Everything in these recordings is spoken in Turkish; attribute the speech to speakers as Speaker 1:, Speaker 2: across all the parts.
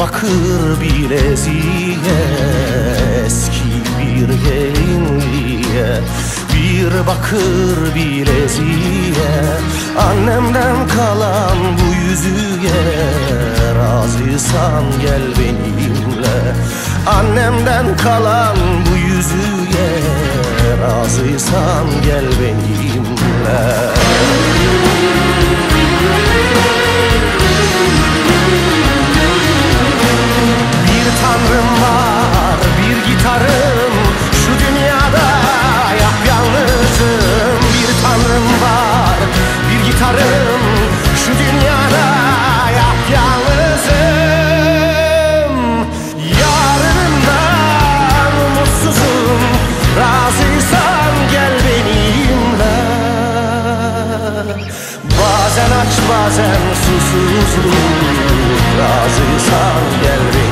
Speaker 1: bakır bileziğe Eski bir gelinliğe. Bir bakır bileziğe Annemden kalan bu yüzüğe Razıysan gel benimle. Annemden kalan bu yüzüğe Razıysan gel benimle gitarım Şu dünyada yapyalnızım Bir tanrım var, bir gitarım Şu dünyada yapyalnızım Yarınımdan umutsuzum Razıysan gel benimle. Bazen aç bazen susuzluk Razıysan gel benimle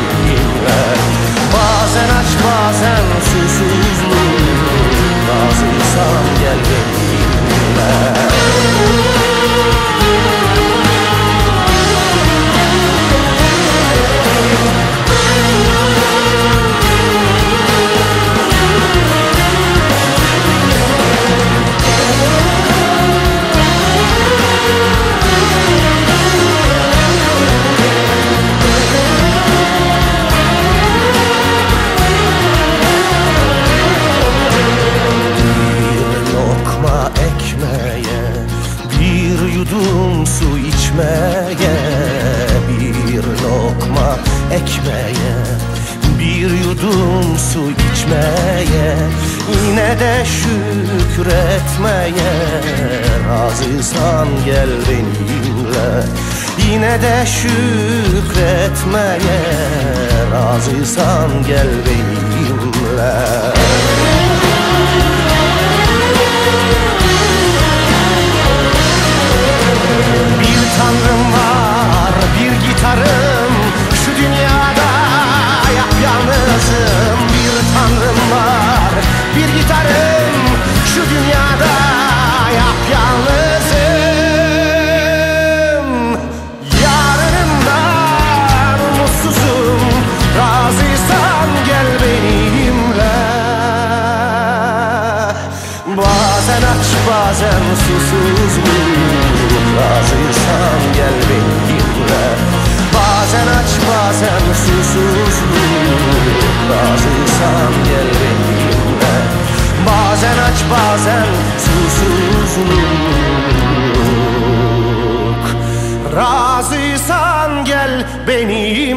Speaker 1: Yine de şükretmeye Razıysan gel benimle. Yine de şükretmeye Razıysan gel benimle bir gitarım Şu dünyada yapyalnızım. Yarınımdan umutsuzum. Razıysan gel benimle. Bazen aç bazen susuzluk Bazen susuzluk. Razıysan gel benimle